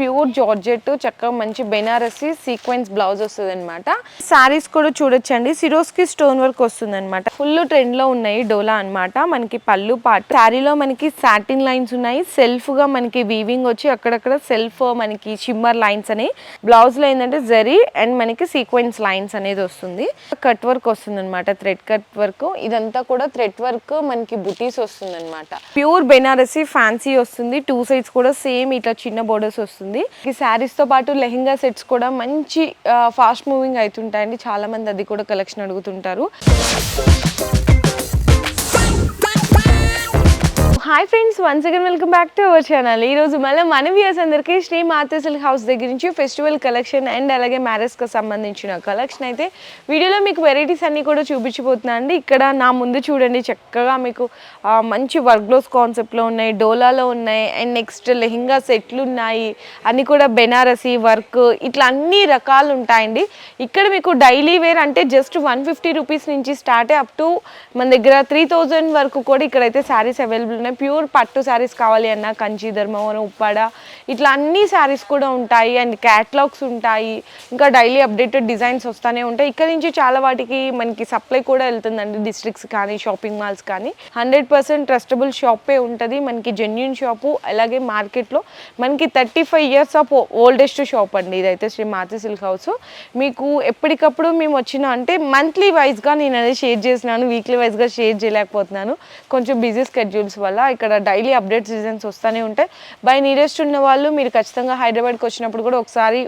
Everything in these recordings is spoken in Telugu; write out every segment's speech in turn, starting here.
ప్యూర్ జార్జెట్ చక్కగా మంచి బెనారసి సీక్వెన్స్ బ్లౌజ్ వస్తుంది అనమాట శారీస్ కూడా చూడొచ్చండి. సిరోస్కి స్టోన్ వర్క్ వస్తుంది అనమాట ఫుల్ ట్రెండ్లో ఉన్నాయి డోలా అన్నమాట. మనకి పళ్ళు పాటు శారీలో మనకి సాటిన్ లైన్స్ ఉన్నాయి. సెల్ఫ్గా మనకి వీవింగ్ వచ్చి అక్కడక్కడ సెల్ఫ్ మనకి షిమ్మర్ లైన్స్ అని బ్లౌజ్లో ఏంటంటే జరీ అండ్ మనకి సీక్వెన్స్ లైన్స్ అనేది వస్తుంది. కట్ వర్క్ వస్తుంది అనమాట థ్రెడ్ కట్ వర్క్ ఇదంతా కూడా థ్రెడ్ వర్క్ మనకి బుటీస్ వస్తుంది అనమాట ప్యూర్ బెనారసి ఫ్యాన్సీ వస్తుంది. టూ సైడ్స్ కూడా సేమ్ ఇట్లా చిన్న బోర్డర్స్ వస్తుంది. ఈ శారీస్తో పాటు లెహెంగా సెట్స్ కూడా మంచి ఫాస్ట్ మూవింగ్ అవుతుంటాయండి. చాలా మంది అది కూడా కలెక్షన్ అడుగుతుంటారు. Hi friends once again welcome back to our channel ఈ రోజు మళ్ళీ మన వ్యూస్ అందరికీ శ్రీ మాతే హౌస్ దగ్గర నుంచి ఫెస్టివల్ కలెక్షన్ అండ్ అలాగే మ్యారేజ్కి సంబంధించిన కలెక్షన్ అయితే వీడియోలో మీకు వెరైటీస్ అన్నీ కూడా చూపించిపోతున్నా అండి. ఇక్కడ నా ముందు చూడండి చక్కగా మీకు మంచి వర్క్లోస్ కాన్సెప్ట్లో ఉన్నాయి డోలాలో ఉన్నాయి అండ్ నెక్స్ట్ లెహింగా సెట్లు ఉన్నాయి అన్నీ కూడా బెనారసీ వర్క్ ఇట్లా అన్ని రకాలు ఉంటాయండి. ఇక్కడ మీకు డైలీ వేర్ అంటే జస్ట్ వన్ ఫిఫ్టీ రూపీస్ నుంచి స్టార్ట్ అప్ టు మన దగ్గర త్రీ థౌజండ్ వరకు కూడా ఇక్కడైతే శారీస్ అవైలబుల్ ఉన్నాయి. ప్యూర్ పట్టు శారీస్ కావాలి అన్న కంచి ధర్మవరం ఉప్పాడ. ఇట్లా అన్ని శారీస్ కూడా ఉంటాయి. అండ్ క్యాటలాగ్స్ ఉంటాయి. ఇంకా డైలీ అప్డేటెడ్ డిజైన్స్ వస్తూనే ఉంటాయి. ఇక్కడ నుంచి చాలా వాటికి మనకి సప్లై కూడా వెళ్తుందండి. డిస్ట్రిక్ట్స్ కానీ షాపింగ్ మాల్స్ కానీ. హండ్రెడ్ పర్సెంట్ ట్రస్టబుల్ షాపే ఉంటుంది. మనకి జెన్యున్ షాపు అలాగే మార్కెట్లో మనకి thirty five years of oldest shop అండి. ఇదైతే శ్రీ మాతి సిల్క్ హౌస్. మీకు ఎప్పటికప్పుడు మేము వచ్చిన అంటే మంత్లీ వైజ్గా నేను అనేది షేర్ చేసినాను. వీక్లీ వైజ్గా షేర్ చేయలేకపోతున్నాను. కొంచెం బిజీ స్కెడ్యూల్స్ వల్ల ఇక్కడ డైలీ అప్డేట్ సీజన్స్ వస్తూనే ఉంటాయి. బై నీరెస్ట్ ఉన్న వాళ్ళు మీరు ఖచ్చితంగా హైదరాబాద్కి వచ్చినప్పుడు కూడా ఒకసారి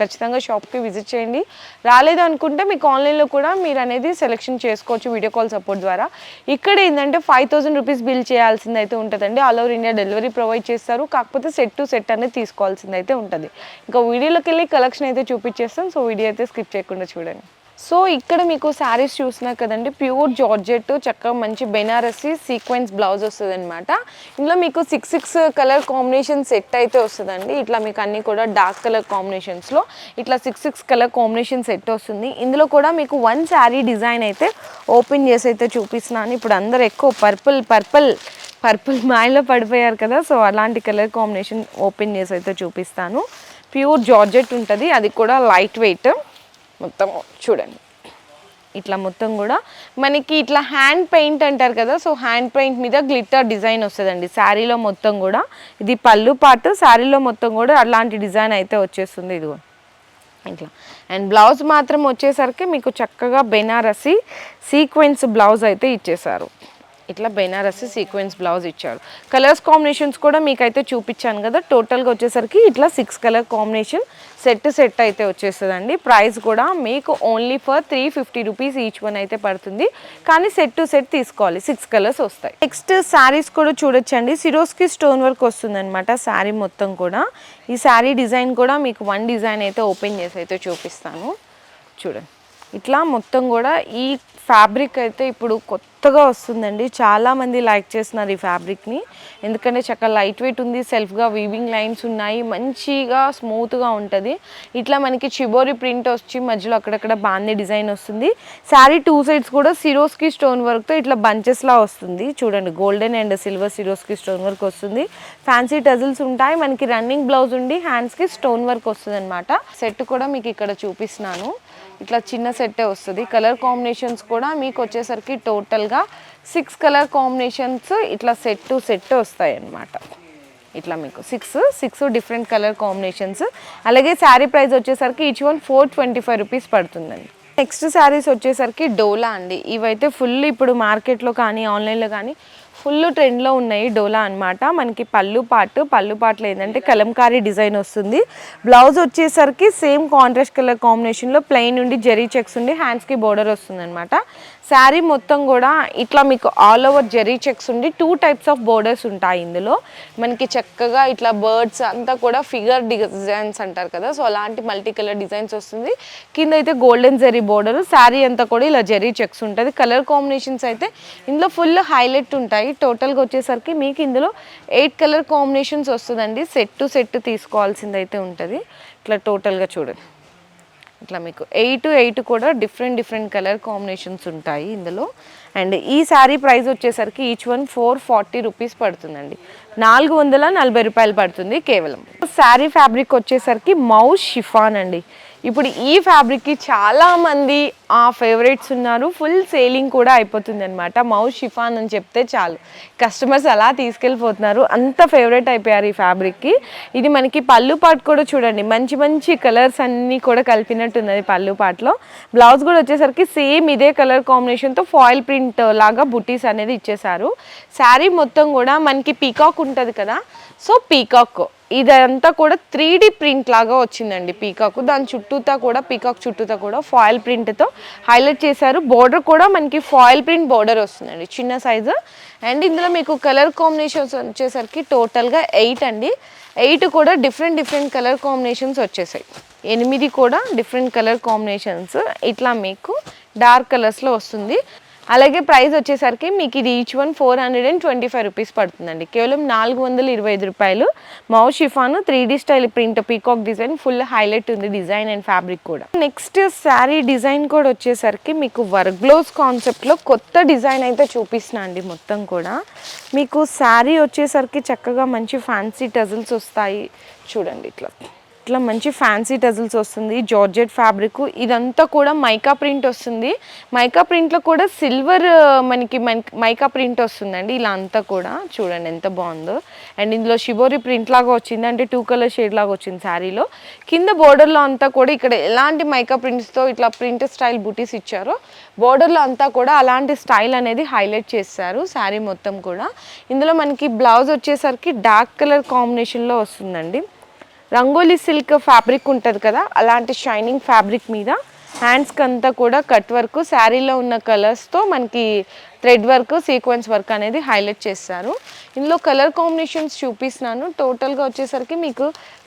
ఖచ్చితంగా షాప్కి విజిట్ చేయండి. రాలేదు అనుకుంటే మీకు ఆన్లైన్లో కూడా మీరు అనేది సెలెక్షన్ చేసుకోవచ్చు వీడియో కాల్ సపోర్ట్ ద్వారా. ఇక్కడ ఏంటంటే ఫైవ్ థౌసండ్ రూపీస్ బిల్ చేయాల్సింది అయితే ఉంటుందండి. All over India delivery provide చేస్తారు. కాకపోతే సెట్ టు సెట్ అనేది తీసుకోవాల్సింది అయితే ఉంటుంది. ఇంకా వీడియోలోకి వెళ్ళి కలెక్షన్ అయితే చూపించేస్తాం. సో వీడియో అయితే స్కిప్ చేయకుండా చూడండి. సో ఇక్కడ మీకు శారీస్ చూసినా కదండి ప్యూర్ జార్జెట్ చక్కగా మంచి బెనారసీ సీక్వెన్స్ బ్లౌజ్ వస్తుంది అనమాట ఇందులో మీకు six six colour combination set అయితే వస్తుందండి. ఇట్లా మీకు అన్నీ కూడా డార్క్ కలర్ కాంబినేషన్స్లో ఇట్లా six six colour combination set వస్తుంది. ఇందులో కూడా మీకు వన్ శారీ డిజైన్ అయితే ఓపెన్ చేసి అయితే చూపిస్తున్నాను ఇప్పుడు అందరు ఎక్కువ పర్పుల్ పర్పుల్ పర్పుల్ మాయలో పడిపోయారు కదా సో అలాంటి కలర్ కాంబినేషన్ ఓపెన్ చేసి అయితే చూపిస్తాను. ప్యూర్ జార్జెట్ ఉంటుంది అది కూడా లైట్ వెయిట్. మొత్తం చూడండి. ఇట్లా మొత్తం కూడా మనకి ఇట్లా హ్యాండ్ పెయింట్ అంటారు కదా సో హ్యాండ్ పెయింట్ మీద గ్లిట్టర్ డిజైన్ వస్తుందండి. శారీలో మొత్తం కూడా ఇది పళ్ళు పాటు శారీలో మొత్తం కూడా అలాంటి డిజైన్ అయితే వచ్చేస్తుంది ఇదిగో. ఇట్లా. అండ్ బ్లౌజ్ మాత్రం వచ్చేసరికి మీకు చక్కగా బెనారసి సీక్వెన్స్ బ్లౌజ్ అయితే ఇచ్చేసారు ఇట్లా బెనారసి సీక్వెన్స్ బ్లౌజ్ ఇచ్చారు కలర్స్ కాంబినేషన్స్ కూడా మీకైతే చూపించాను కదా టోటల్గా వచ్చేసరికి ఇట్లా six colour combination set set అయితే వచ్చేస్తుందండి. ప్రైస్ కూడా మీకు only for three fifty rupees each one అయితే పడుతుంది. కానీ సెట్ టు సెట్ తీసుకోవాలి సిక్స్ కలర్స్ వస్తాయి. నెక్స్ట్ శారీస్ కూడా చూడొచ్చండి. సిరోస్కి స్టోన్ వర్క్ వస్తుంది అనమాట శారీ మొత్తం కూడా. ఈ శారీ డిజైన్ కూడా మీకు వన్ డిజైన్ అయితే ఓపెన్ చేసి అయితే చూపిస్తాను. చూడండి. ఇట్లా మొత్తం కూడా ఈ ఫ్యాబ్రిక్ అయితే ఇప్పుడు కొత్త కొత్తగా వస్తుందండి. చాలామంది లైక్ చేస్తున్నారు ఈ ఫ్యాబ్రిక్ని. ఎందుకంటే చక్కగా లైట్ వెయిట్ ఉంది సెల్ఫ్గా వీవింగ్ లైన్స్ ఉన్నాయి మంచిగా స్మూత్గా ఉంటుంది. ఇట్లా మనకి చిబోరి ప్రింట్ వచ్చి మధ్యలో అక్కడక్కడ బాగానే డిజైన్ వస్తుంది. శారీ టూ సైడ్స్ కూడా సిరోస్కి స్టోన్ వర్క్తో ఇట్లా బంచెస్లా వస్తుంది. చూడండి golden and silver Swarovski stone work వస్తుంది. ఫ్యాన్సీ టజిల్స్ ఉంటాయి. మనకి రన్నింగ్ బ్లౌజ్ ఉండి హ్యాండ్స్కి స్టోన్ వర్క్ వస్తుంది అనమాట సెట్ కూడా మీకు ఇక్కడ చూపిస్తున్నాను. ఇట్లా చిన్న సెట్టే వస్తుంది. కలర్ కాంబినేషన్స్ కూడా మీకు వచ్చేసరికి టోటల్గా సిక్స్ కలర్ కాంబినేషన్స్ ఇట్లా సెట్ టు సెట్ వస్తాయి అన్నమాట ఇట్లా మీకు six six different colour combinations అలాగే శారీ ప్రైస్ వచ్చేసరికి each one four twenty five rupees పడుతుందండి. నెక్స్ట్ శారీస్ వచ్చేసరికి డోలా అండి. ఇవైతే ఫుల్ ఇప్పుడు మార్కెట్లో కానీ ఆన్లైన్లో కానీ ఫుల్ ట్రెండ్లో ఉన్నాయి డోలా అనమాట మనకి పళ్ళు పాటు పళ్ళు పాటలు ఏంటంటే కలంకారీ డిజైన్ వస్తుంది. బ్లౌజ్ వచ్చేసరికి సేమ్ కాంట్రాస్ట్ కలర్ కాంబినేషన్లో ప్లెయిన్ ఉండి జెరీ చెక్స్ ఉండి హ్యాండ్స్కి బోర్డర్ వస్తుంది అనమాట శారీ మొత్తం కూడా ఇట్లా మీకు ఆల్ ఓవర్ జెరీ చెక్స్ ఉండి టూ టైప్స్ ఆఫ్ బోర్డర్స్ ఉంటాయి ఇందులో. మనకి చక్కగా ఇట్లా బర్డ్స్ అంతా కూడా ఫిగర్ డిజైన్స్ అంటారు కదా. సో అలాంటి మల్టీ కలర్ డిజైన్స్ వస్తుంది. కింద అయితే గోల్డెన్ జెరీ బోర్డర్ శారీ అంతా కూడా ఇలా జెరీ చెక్స్ ఉంటుంది. కలర్ కాంబినేషన్స్ అయితే ఇందులో ఫుల్ హైలైట్ ఉంటాయి. టోటల్గా వచ్చేసరికి మీకు ఇందులో ఎయిట్ కలర్ కాంబినేషన్స్ వస్తుందండి. సెట్ టు సెట్ తీసుకోవాల్సింది అయితే ఉంటుంది. ఇట్లా టోటల్గా చూడండి. ఇట్లా మీకు ఎయిట్ ఎయిట్ కూడా డిఫరెంట్ డిఫరెంట్ కలర్ కాంబినేషన్స్ ఉంటాయి ఇందులో. అండ్ ఈ శారీ ప్రైస్ వచ్చేసరికి each one four forty rupees పడుతుందండి. నాలుగు వందల నలభై రూపాయలు పడుతుంది కేవలం. శారీ ఫ్యాబ్రిక్ వచ్చేసరికి మౌస్ షిఫాన్ అండి. ఇప్పుడు ఈ ఫ్యాబ్రిక్కి చాలామంది ఆ ఫేవరెట్స్ ఉన్నారు. ఫుల్ సేలింగ్ కూడా అయిపోతుంది అనమాట మౌస్ షిఫాన్ అని చెప్తే చాలు. కస్టమర్స్ అలా తీసుకెళ్ళిపోతున్నారు. అంత ఫేవరెట్ అయిపోయారు ఈ ఫ్యాబ్రిక్కి. ఇది మనకి పళ్ళు పాటు కూడా చూడండి. మంచి మంచి కలర్స్ అన్నీ కూడా కలిపినట్టు ఉన్నది పళ్ళు పాటలో. బ్లౌజ్ కూడా వచ్చేసరికి సేమ్ ఇదే కలర్ కాంబినేషన్తో ఫాయిల్ ప్రింట్ లాగా బుటీస్ అనేది ఇచ్చేసారు శారీ మొత్తం కూడా మనకి పీకాక్ ఉంటుంది కదా. So peacock. ఇదంతా కూడా త్రీ డి ప్రింట్ లాగా వచ్చిందండి పీకాక్. దాని చుట్టూతా కూడా పీకాక్ చుట్టూతా కూడా ఫాయిల్ ప్రింట్తో హైలైట్ చేశారు. బోర్డర్ కూడా మనకి ఫాయిల్ ప్రింట్ బోర్డర్ వస్తుందండి చిన్న సైజు. అండ్ ఇందులో మీకు కలర్ కాంబినేషన్స్ వచ్చేసరికి టోటల్గా ఎయిట్ అండి. ఎయిట్ కూడా డిఫరెంట్ డిఫరెంట్ కలర్ కాంబినేషన్స్ వచ్చేసాయి. ఎనిమిది కూడా డిఫరెంట్ కలర్ కాంబినేషన్స్ ఇట్లా మీకు డార్క్ కలర్స్లో వస్తుంది. అలాగే ప్రైస్ వచ్చేసరికి మీకు ఇది each one four hundred and twenty five rupees పడుతుందండి. కేవలం నాలుగు వందల ఇరవై ఐదు రూపాయలు. Moss chiffon three D style print peacock design full highlight ఉంది డిజైన్ అండ్ ఫ్యాబ్రిక్ కూడా. నెక్స్ట్ శారీ డిజైన్ కూడా వచ్చేసరికి మీకు వర్క్ బ్లౌజ్ కాన్సెప్ట్లో కొత్త డిజైన్ అయితే చూపిస్తున్నా అండి మొత్తం కూడా. మీకు శారీ వచ్చేసరికి చక్కగా మంచి ఫ్యాన్సీ టజిల్స్ వస్తాయి. చూడండి ఇట్లా. ఇట్లా మంచి ఫ్యాన్సీ టజిల్స్ వస్తుంది. జార్జెట్ ఫ్యాబ్రిక్ ఇదంతా కూడా మైకా ప్రింట్ వస్తుంది. మైకా ప్రింట్లో కూడా సిల్వర్ uh, మనకి మైకా ప్రింట్ వస్తుందండి. ఇలా అంతా కూడా చూడండి ఎంత బాగుందో. అండ్ ఇందులో షిబోరి ప్రింట్ లాగా వచ్చింది. అంటే టూ కలర్ షేడ్ లాగా వచ్చింది శారీలో కింద బోర్డర్లో అంతా కూడా ఇక్కడ ఎలాంటి మైకా ప్రింట్స్తో ఇట్లా ప్రింట్ స్టైల్ బుటీస్ ఇచ్చారో బోర్డర్లో అంతా కూడా అలాంటి స్టైల్ అనేది హైలైట్ చేస్తారు శారీ మొత్తం కూడా. ఇందులో మనకి బ్లౌజ్ వచ్చేసరికి డార్క్ కలర్ కాంబినేషన్లో వస్తుందండి. రంగోలీ సిల్క్ ఫ్యాబ్రిక్ ఉంటుంది కదా అలాంటి షైనింగ్ ఫ్యాబ్రిక్ మీద హ్యాండ్స్కి అంతా కూడా కట్ వర్క్ శారీలో ఉన్న కలర్స్తో మనకి థ్రెడ్ వర్క్ సీక్వెన్స్ వర్క్ అనేది హైలైట్ చేస్తారు. ఇందులో కలర్ కాంబినేషన్స్ చూపిస్తున్నాను. టోటల్గా వచ్చేసరికి మీకు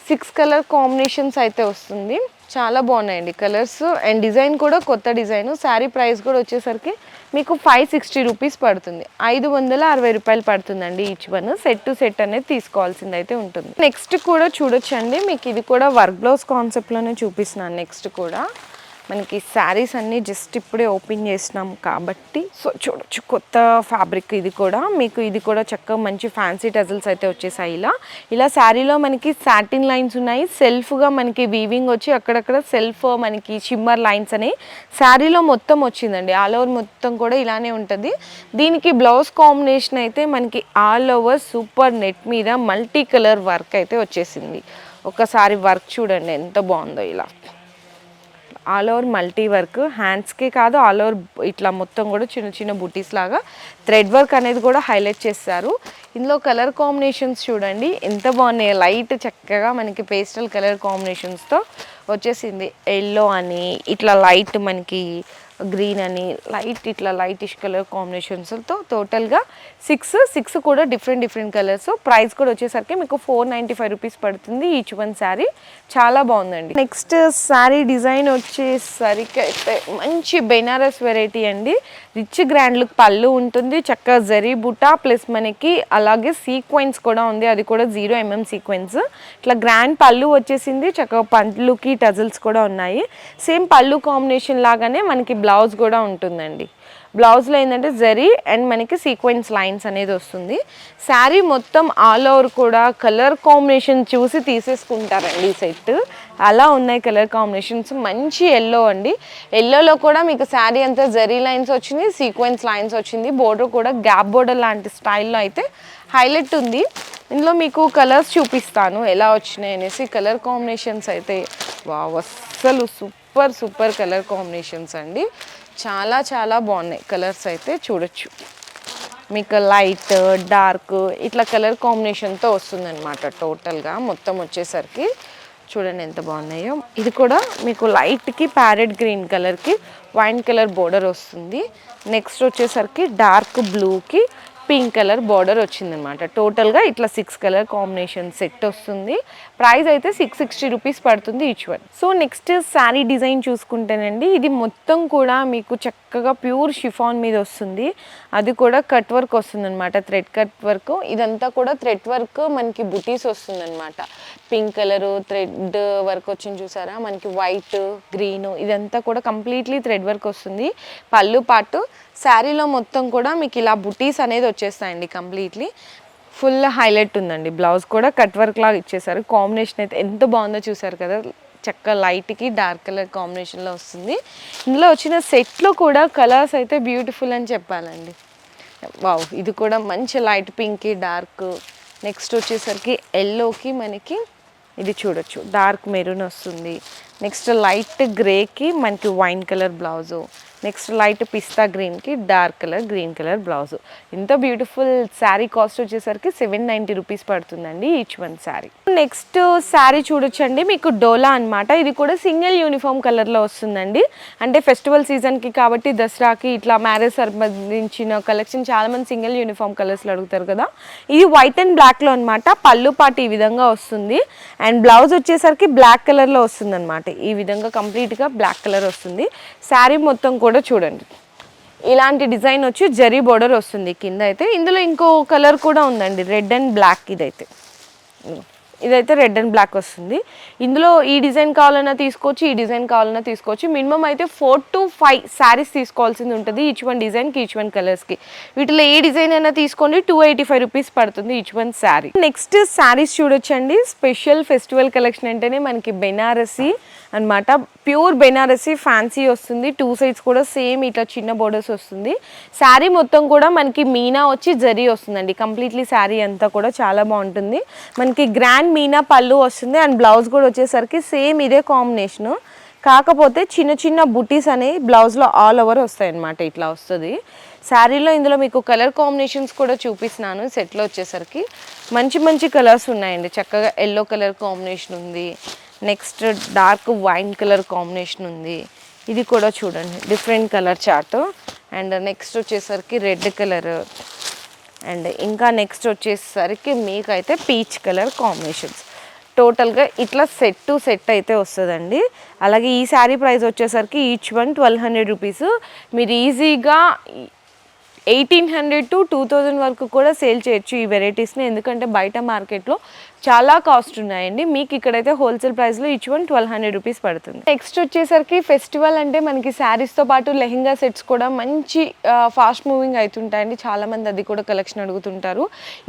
సిక్స్ కలర్ కాంబినేషన్స్ అయితే వస్తుంది. చాలా బాగున్నాయండి కలర్స్. అండ్ డిజైన్ కూడా కొత్త డిజైన్. శారీ ప్రైస్ కూడా వచ్చేసరికి మీకు ఫైవ్ సిక్స్టీ రూపీస్ పడుతుంది. ఐదు వందల అరవై రూపాయలు పడుతుందండి each one set to set అనేది తీసుకోవాల్సింది అయితే ఉంటుంది. నెక్స్ట్ కూడా చూడొచ్చండి. మీకు ఇది కూడా వర్క్ బ్లౌజ్ కాన్సెప్ట్లోనే చూపిస్తున్నాను నెక్స్ట్ కూడా. మనకి శారీస్ అన్నీ జస్ట్ ఇప్పుడే ఓపెన్ చేసినాం కాబట్టి. సో చూడొచ్చు కొత్త ఫ్యాబ్రిక్ ఇది కూడా. మీకు ఇది కూడా చక్కగా మంచి ఫ్యాన్సీ టజల్స్ అయితే వచ్చేసాయి ఇలా. ఇలా శారీలో మనకి సాటిన్ లైన్స్ ఉన్నాయి. సెల్ఫ్గా మనకి వీవింగ్ వచ్చి అక్కడక్కడ సెల్ఫ్ మనకి షిమ్మర్ లైన్స్ అని శారీలో మొత్తం వచ్చిందండి. ఆల్ ఓవర్ మొత్తం కూడా ఇలానే ఉంటుంది. దీనికి బ్లౌజ్ కాంబినేషన్ అయితే మనకి ఆల్ ఓవర్ సూపర్ నెట్ మీద మల్టీ కలర్ వర్క్ అయితే వచ్చేసింది. ఒకసారి వర్క్ చూడండి ఎంత బాగుందో ఇలా. ఆల్ ఓవర్ మల్టీ వర్క్ హ్యాండ్స్కి కాదు ఆల్ ఓవర్ ఇట్లా మొత్తం కూడా చిన్న చిన్న బుటీస్ లాగా థ్రెడ్ వర్క్ అనేది కూడా హైలైట్ చేస్తారు. ఇందులో కలర్ కాంబినేషన్స్ చూడండి ఎంత బాగున్నాయి. లైట్ చక్కగా మనకి పేస్టల్ కలర్ కాంబినేషన్స్తో వచ్చేసింది. ఎల్లో అని ఇట్లా లైట్ మనకి గ్రీన్ అని లైట్ ఇట్లా లైటిష్ కలర్ కాంబినేషన్స్తో టోటల్గా సిక్స్ సిక్స్ కూడా డిఫరెంట్ డిఫరెంట్ కలర్స్. ప్రైస్ కూడా వచ్చేసరికి మీకు ఫోర్ నైంటీ ఫైవ్ రూపీస్ పడుతుంది ఈచ్ వన్ శారీ. చాలా బాగుందండి. నెక్స్ట్ శారీ డిజైన్ వచ్చేసరికి అయితే మంచి బెనారస్ వెరైటీ అండి. రిచ్ గ్రాండ్ లుక్ పళ్ళు ఉంటుంది చక్కగా జరీ బుటా ప్లస్ మనకి అలాగే సీక్వెన్స్ కూడా ఉంది. అది కూడా జీరో ఎంఎం సీక్వెన్స్ ఇట్లా గ్రాండ్ పళ్ళు వచ్చేసింది చక్కగా పళ్ళుకి టజల్స్ కూడా ఉన్నాయి. సేమ్ పళ్ళు కాంబినేషన్ లాగానే మనకి బ్లౌజ్ కూడా ఉంటుందండి. బ్లౌజ్లో ఏంటంటే జరీ అండ్ మనకి సీక్వెన్స్ లైన్స్ అనేది వస్తుంది. శారీ మొత్తం ఆల్ ఓవర్ కూడా కలర్ కాంబినేషన్ చూసి తీసేసుకుంటారండి ఈ సెట్. అలా ఉన్నాయి కలర్ కాంబినేషన్స్. మంచి ఎల్లో అండి. ఎల్లోలో కూడా మీకు శారీ అంతా జరీ లైన్స్ వచ్చింది సీక్వెన్స్ లైన్స్ వచ్చింది. బోర్డర్ కూడా గ్యాప్ బోర్డర్ లాంటి స్టైల్లో అయితే హైలైట్ ఉంది. ఇందులో మీకు కలర్స్ చూపిస్తాను ఎలా వచ్చినాయి అనేసి. కలర్ కాంబినేషన్స్ అయితే వావ్ అస్సలు సూపర్ సూపర్ కలర్ కాంబినేషన్స్ అండి. చాలా చాలా బాగున్నాయి కలర్స్ అయితే చూడొచ్చు. మీకు లైట్ డార్క్ ఇట్లా కలర్ కాంబినేషన్తో వస్తుందన్నమాట టోటల్గా. మొత్తం వచ్చేసరికి చూడండి ఎంత బాగున్నాయో. ఇది కూడా మీకు లైట్కి ప్యారెట్ గ్రీన్ కలర్కి వైన్ కలర్ బోర్డర్ వస్తుంది. నెక్స్ట్ వచ్చేసరికి డార్క్ బ్లూకి పింక్ కలర్ బార్డర్ వచ్చిందనమాట టోటల్గా ఇట్లా సిక్స్ కలర్ కాంబినేషన్ సెట్ వస్తుంది. ప్రైస్ అయితే సిక్స్ సిక్స్టీ రూపీస్ పడుతుంది each one so next sari design చూసుకుంటేనండి ఇది మొత్తం కూడా మీకు చక్కగా ప్యూర్ షిఫాన్ మీద వస్తుంది. అది కూడా కట్ వర్క్ వస్తుంది అనమాట థ్రెడ్ కట్ వర్క్ ఇదంతా కూడా థ్రెడ్ వర్క్ మనకి బుటీస్ వస్తుందన్నమాట. పింక్ కలర్ థ్రెడ్ వర్క్ వచ్చింది చూసారా? మనకి వైట్ గ్రీన్ ఇదంతా కూడా కంప్లీట్లీ థ్రెడ్ వర్క్ వస్తుంది. పళ్ళు పాటు శారీలో మొత్తం కూడా మీకు ఇలా బుటీస్ అనేది వచ్చేస్తాయండి కంప్లీట్లీ ఫుల్ హైలైట్ ఉందండి. బ్లౌజ్ కూడా కట్ వర్క్ లాగా ఇచ్చేసారు. కాంబినేషన్ అయితే ఎంత బాగుందో చూసారు కదా. చక్క లైట్కి డార్క్ కలర్ కాంబినేషన్లో వస్తుంది. ఇందులో వచ్చిన సెట్లో కూడా కలర్స్ అయితే బ్యూటిఫుల్ అని చెప్పాలండి. వావ్! ఇది కూడా మంచి లైట్ పింక్కి డార్క్. నెక్స్ట్ వచ్చేసరికి ఎల్లోకి మనకి ఇది చూడొచ్చు. డార్క్ మెరూన్ వస్తుంది. నెక్స్ట్ లైట్ గ్రేకి మనకి wine colour blouse. Next light pista గ్రీన్కి dark colour green colour blouse ఇంత బ్యూటిఫుల్ శారీ కాస్ట్ వచ్చేసరికి సెవెన్ నైంటీ రూపీస్ పడుతుందండి each one sari next sari చూడొచ్చండి. మీకు డోలా అన్నమాట. ఇది కూడా సింగిల్ యూనిఫామ్ కలర్లో వస్తుందండి. అంటే ఫెస్టివల్ సీజన్కి కాబట్టి దసరాకి ఇట్లా మ్యారేజ్ సంబంధించిన కలెక్షన్ చాలా మంది సింగిల్ యూనిఫామ్ కలర్స్లో అడుగుతారు కదా. ఇది వైట్ అండ్ బ్లాక్లో అనమాట పళ్ళు పాటు ఈ విధంగా వస్తుంది. అండ్ బ్లౌజ్ వచ్చేసరికి బ్లాక్ కలర్లో వస్తుంది అనమాట ఈ విధంగా కంప్లీట్గా బ్లాక్ కలర్ వస్తుంది. శారీ మొత్తం కూడా కూడా చూడండి. ఇలాంటి డిజైన్ వచ్చి జరీ బోర్డర్ వస్తుంది కింద అయితే. ఇందులో ఇంకో కలర్ కూడా ఉందండి. రెడ్ అండ్ బ్లాక్ ఇదైతే. ఇదైతే రెడ్ అండ్ బ్లాక్ వస్తుంది. ఇందులో ఈ డిజైన్ కావాలన్నా తీసుకోవచ్చు ఈ డిజైన్ కావాలన్నా తీసుకోవచ్చు. మినిమం అయితే ఫోర్ టు ఫైవ్ శారీస్ తీసుకోవాల్సింది ఉంటుంది ఈచ్ వన్ డిజైన్కి ఈచ్ వన్ కలర్స్కి. వీటిలో ఏ డిజైన్ అయినా తీసుకోండి టూ ఎయిటీ ఫైవ్ రూపీస్ పడుతుంది each one sari. Next saris చూడొచ్చండి. స్పెషల్ ఫెస్టివల్ కలెక్షన్ అంటేనే మనకి బెనారసి అన్నమాట. ప్యూర్ బెనారసి ఫ్యాన్సీ వస్తుంది. టూ సైడ్స్ కూడా సేమ్ ఇట్లా చిన్న బోర్డర్స్ వస్తుంది. శారీ మొత్తం కూడా మనకి మీనా వచ్చి జరీ వస్తుందండి. కంప్లీట్లీ శారీ అంతా కూడా చాలా బాగుంటుంది. మనకి గ్రాండ్ మీనా పళ్ళు వస్తుంది అండ్ బ్లౌజ్ కూడా వచ్చేసరికి సేమ్ ఇదే కాంబినేషను కాకపోతే చిన్న చిన్న బుటీస్ అనేవి బ్లౌజ్లో ఆల్ ఓవర్ వస్తాయి అన్నమాట ఇట్లా వస్తుంది. శారీలో ఇందులో మీకు కలర్ కాంబినేషన్స్ కూడా చూపిస్తున్నాను సెట్లో వచ్చేసరికి. మంచి మంచి కలర్స్ ఉన్నాయండి. చక్కగా ఎల్లో కలర్ కాంబినేషన్ ఉంది. Next dark wine colour combination ఉంది. ఇది కూడా చూడండి different colour chart and next వచ్చేసరికి రెడ్ కలర్. అండ్ ఇంకా నెక్స్ట్ వచ్చేసరికి మీకైతే పీచ్ కలర్ కాంబినేషన్స్. టోటల్గా ఇట్లా సెట్ టు సెట్ అయితే వస్తుందండి. అలాగే ఈ శారీ ప్రైస్ వచ్చేసరికి each one twelve hundred rupees. మీరు ఈజీగా eighteen hundred to two thousand వరకు కూడా సేల్ చేయొచ్చు ఈ వెరైటీస్ని. ఎందుకంటే బయట మార్కెట్లో చాలా కాస్ట్ ఉన్నాయండి. మీకు ఇక్కడైతే హోల్సేల్ ప్రైస్లో each one twelve hundred rupees పడుతుంది. నెక్స్ట్ వచ్చేసరికి ఫెస్టివల్ అంటే మనకి శారీస్తో పాటు లెహెంగా సెట్స్ కూడా మంచి ఫాస్ట్ మూవింగ్ అవుతుంటాయండి చాలామంది అది కూడా కలెక్షన్ అడుగుతుంటారు.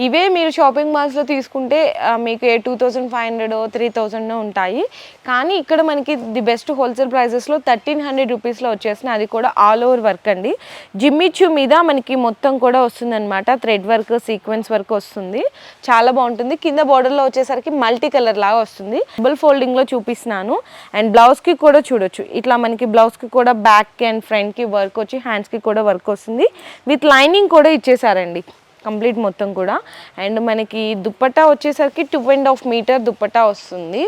ఇవే మీరు షాపింగ్ మాల్స్లో తీసుకుంటే మీకు a two thousand five hundred three thousand ఉంటాయి. కానీ ఇక్కడ మనకి ది బెస్ట్ హోల్సేల్ ప్రైజెస్లో థర్టీన్ హండ్రెడ్ రూపీస్లో వచ్చేసిన అది కూడా ఆల్ ఓవర్ వర్క్ అండి. జిమ్మిచ్చు మీద మనకి మొత్తం కూడా వస్తుందన్నమాట. థ్రెడ్ వర్క్ సీక్వెన్స్ వర్క్ వస్తుంది. చాలా బాగుంటుంది. కింద బార్డర్లో వచ్చేసరికి మల్టీ కలర్ లాగా వస్తుంది. డబుల్ ఫోల్డింగ్లో చూపిస్తున్నాను. అండ్ బ్లౌజ్కి కూడా చూడొచ్చు. ఇట్లా మనకి బ్లౌజ్కి కూడా బ్యాక్కి అండ్ ఫ్రంట్కి వర్క్ వచ్చి హ్యాండ్స్కి కూడా వర్క్ వస్తుంది. విత్ లైనింగ్ కూడా ఇచ్చేసారండి. కంప్లీట్ మొత్తం కూడా. అండ్ మనకి దుప్పట్టా వచ్చేసరికి two and half metre dupatta వస్తుంది.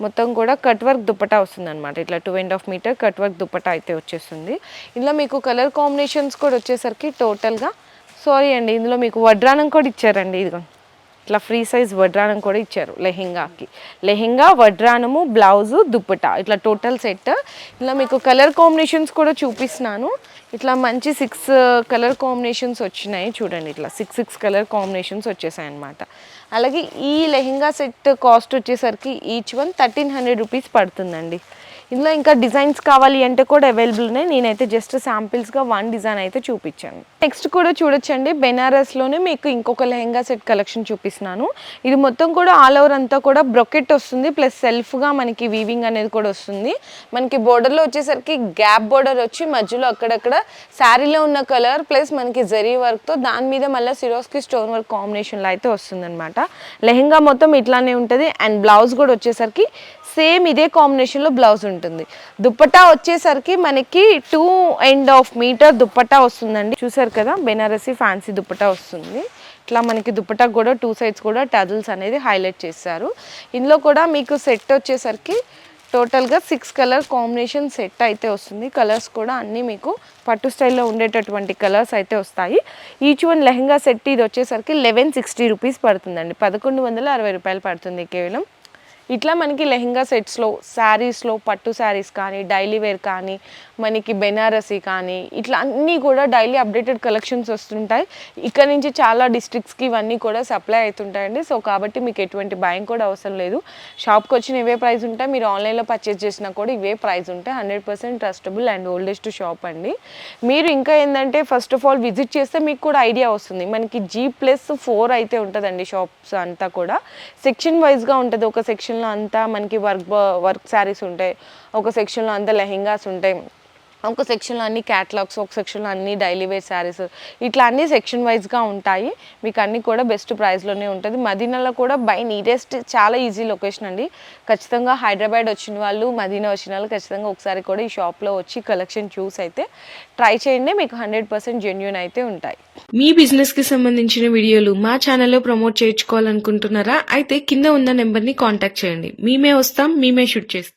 మొత్తం కూడా కట్ వర్క్ దుప్పటా వస్తుంది అనమాట ఇట్లా two and half metre cut work dupatta అయితే వచ్చేస్తుంది. ఇందులో మీకు కలర్ కాంబినేషన్స్ కూడా వచ్చేసరికి టోటల్గా సారీ అండి ఇందులో మీకు వడ్రానం కూడా ఇచ్చారండి ఇదిగో. ఇట్లా ఫ్రీ సైజ్ వడ్రానం కూడా ఇచ్చారు లెహెంగాకి. లెహెంగా వడ్రానము బ్లౌజు దుప్పటా. ఇట్లా టోటల్ సెట్ ఇలా మీకు కలర్ కాంబినేషన్స్ కూడా చూపిస్తున్నాను. ఇట్లా మంచి సిక్స్ కలర్ కాంబినేషన్స్ వచ్చినాయి. చూడండి ఇట్లా సిక్స్ సిక్స్ కలర్ కాంబినేషన్స్ వచ్చేసాయి అనమాట అలాగే ఈ లెహెంగా సెట్ కాస్ట్ వచ్చేసరికి each one thirteen hundred rupees పడుతుందండి. ఇందులో ఇంకా డిజైన్స్ కావాలి అంటే కూడా అవైలబుల్ ఉన్నాయి. నేనైతే జస్ట్ శాంపిల్స్గా వన్ డిజైన్ అయితే చూపించాను. నెక్స్ట్ కూడా చూడొచ్చండి. బెనారస్లోనే మీకు ఇంకొక లెహెంగా సెట్ కలెక్షన్ చూపిస్తున్నాను. ఇది మొత్తం కూడా ఆల్ ఓవర్ అంతా కూడా బ్రొకెట్ వస్తుంది. ప్లస్ సెల్ఫ్గా మనకి వీవింగ్ అనేది కూడా వస్తుంది. మనకి బోర్డర్లో వచ్చేసరికి గ్యాప్ బోర్డర్ వచ్చి మధ్యలో అక్కడక్కడ శారీలో ఉన్న కలర్ ప్లస్ మనకి జరీ వర్క్తో దాని మీద మళ్ళీ సిరోస్కి స్టోన్ వర్క్ కాంబినేషన్లో అయితే వస్తుందన్నమాట. లెహెంగా మొత్తం ఇట్లానే ఉంటుంది. అండ్ బ్లౌజ్ కూడా వచ్చేసరికి సేమ్ ఇదే కాంబినేషన్లో బ్లౌజ్ ఉంటుంది. దుప్పటా వచ్చేసరికి మనకి two and half metre dupatta వస్తుందండి. చూసారు కదా బెనారసి ఫ్యాన్సీ దుప్పటా వస్తుంది. ఇట్లా మనకి దుప్పటా కూడా టూ సైడ్స్ కూడా టజల్స్ అనేది హైలైట్ చేస్తారు. ఇందులో కూడా మీకు సెట్ వచ్చేసరికి టోటల్గా సిక్స్ కలర్ కాంబినేషన్ సెట్ అయితే వస్తుంది. కలర్స్ కూడా అన్నీ మీకు పట్టు స్టైల్లో ఉండేటటువంటి కలర్స్ అయితే వస్తాయి. ఈచ్ వన్ లెహంగా సెట్ ఇది వచ్చేసరికి లెవెన్ సిక్స్టీ రూపీస్ పడుతుందండి. పదకొండు వందల అరవై రూపాయలు పడుతుంది కేవలం. ఇట్లా మనకి లెహెంగా సెట్స్లో శారీస్లో పట్టు శారీస్ కానీ డైలీ వేర్ కానీ మనకి బెనారసీ కానీ ఇట్లా అన్నీ కూడా డైలీ అప్డేటెడ్ కలెక్షన్స్ వస్తుంటాయి. ఇక్కడ నుంచి చాలా డిస్ట్రిక్ట్స్కి ఇవన్నీ కూడా సప్లై అవుతుంటాయండి. సో కాబట్టి మీకు ఎటువంటి భయం కూడా అవసరం లేదు. షాప్కి వచ్చిన ఇవే ప్రైస్ ఉంటాయి. మీరు ఆన్లైన్లో పర్చేస్ చేసినా కూడా ఇవే ప్రైస్ ఉంటాయి. Hundred percent trustable and oldest shop అండి. మీరు ఇంకా ఏంటంటే ఫస్ట్ ఆఫ్ ఆల్ విజిట్ చేస్తే మీకు కూడా ఐడియా వస్తుంది. మనకి జీ ప్లస్ ఫోర్ అయితే ఉంటుందండి షాప్స్ అంతా కూడా. సెక్షన్ వైజ్గా ఉంటుంది ఒక సెక్షన్ సెక్షన్లో అంతా మనకి వర్క్ వర్క్ శారీస్ ఉంటాయి. ఒక సెక్షన్లో అంతా లెహెంగాస్ ఉంటాయి. ఒక సెక్షన్లో అన్ని క్యాటలాగ్స్ ఒక సెక్షన్లో అన్ని డైలీ వేర్ శారీస్ ఇట్లా అన్ని సెక్షన్ వైజ్గా ఉంటాయి. మీకు అన్నీ కూడా బెస్ట్ ప్రైస్లోనే ఉంటుంది. మదీనాలో కూడా బై నీరెస్ట్ చాలా ఈజీ లొకేషన్ అండి. ఖచ్చితంగా హైదరాబాద్ వచ్చిన వాళ్ళు మదీనా వచ్చిన వాళ్ళు ఖచ్చితంగా ఒకసారి కూడా ఈ షాప్లో వచ్చి కలెక్షన్ చూస్ అయితే ట్రై చేయండి. మీకు హండ్రెడ్ పర్సెంట్ జెన్యున్ అయితే ఉంటాయి. మీ బిజినెస్కి సంబంధించిన వీడియోలు మా ఛానల్లో ప్రమోట్ చేయించుకోవాలనుకుంటున్నారా? అయితే కింద ఉన్న నెంబర్ని కాంటాక్ట్ చేయండి. మేమే వస్తాం మేమే షూట్ చేస్తాం.